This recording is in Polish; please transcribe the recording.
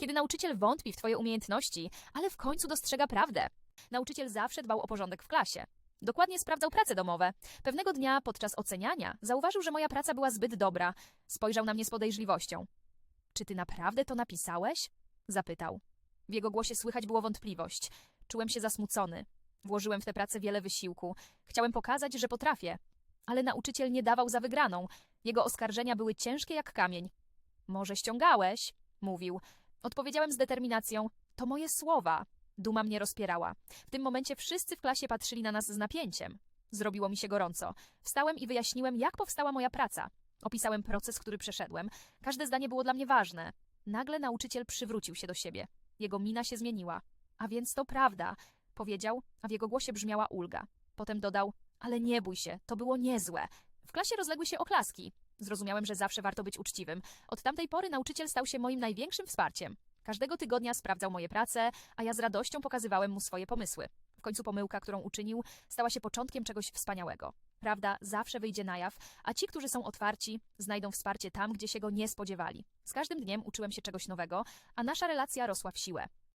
Kiedy nauczyciel wątpi w Twoje umiejętności, ale w końcu dostrzega prawdę. Nauczyciel zawsze dbał o porządek w klasie. Dokładnie sprawdzał prace domowe. Pewnego dnia podczas oceniania zauważył, że moja praca była zbyt dobra. Spojrzał na mnie z podejrzliwością. Czy ty naprawdę to napisałeś? Zapytał. W jego głosie słychać było wątpliwość. Czułem się zasmucony. Włożyłem w tę pracę wiele wysiłku. Chciałem pokazać, że potrafię. Ale nauczyciel nie dawał za wygraną. Jego oskarżenia były ciężkie jak kamień. Może ściągałeś? Mówił. Odpowiedziałem z determinacją. To moje słowa. Duma mnie rozpierała. W tym momencie wszyscy w klasie patrzyli na nas z napięciem. Zrobiło mi się gorąco. Wstałem i wyjaśniłem, jak powstała moja praca. Opisałem proces, który przeszedłem. Każde zdanie było dla mnie ważne. Nagle nauczyciel przywrócił się do siebie. Jego mina się zmieniła. A więc to prawda, powiedział, a w jego głosie brzmiała ulga. Potem dodał, ale nie bój się, to było niezłe. W klasie rozległy się oklaski. Zrozumiałem, że zawsze warto być uczciwym. Od tamtej pory nauczyciel stał się moim największym wsparciem. Każdego tygodnia sprawdzał moje prace, a ja z radością pokazywałem mu swoje pomysły. W końcu pomyłka, którą uczynił, stała się początkiem czegoś wspaniałego. Prawda zawsze wyjdzie na jaw, a ci, którzy są otwarci, znajdą wsparcie tam, gdzie się go nie spodziewali. Z każdym dniem uczyłem się czegoś nowego, a nasza relacja rosła w siłę.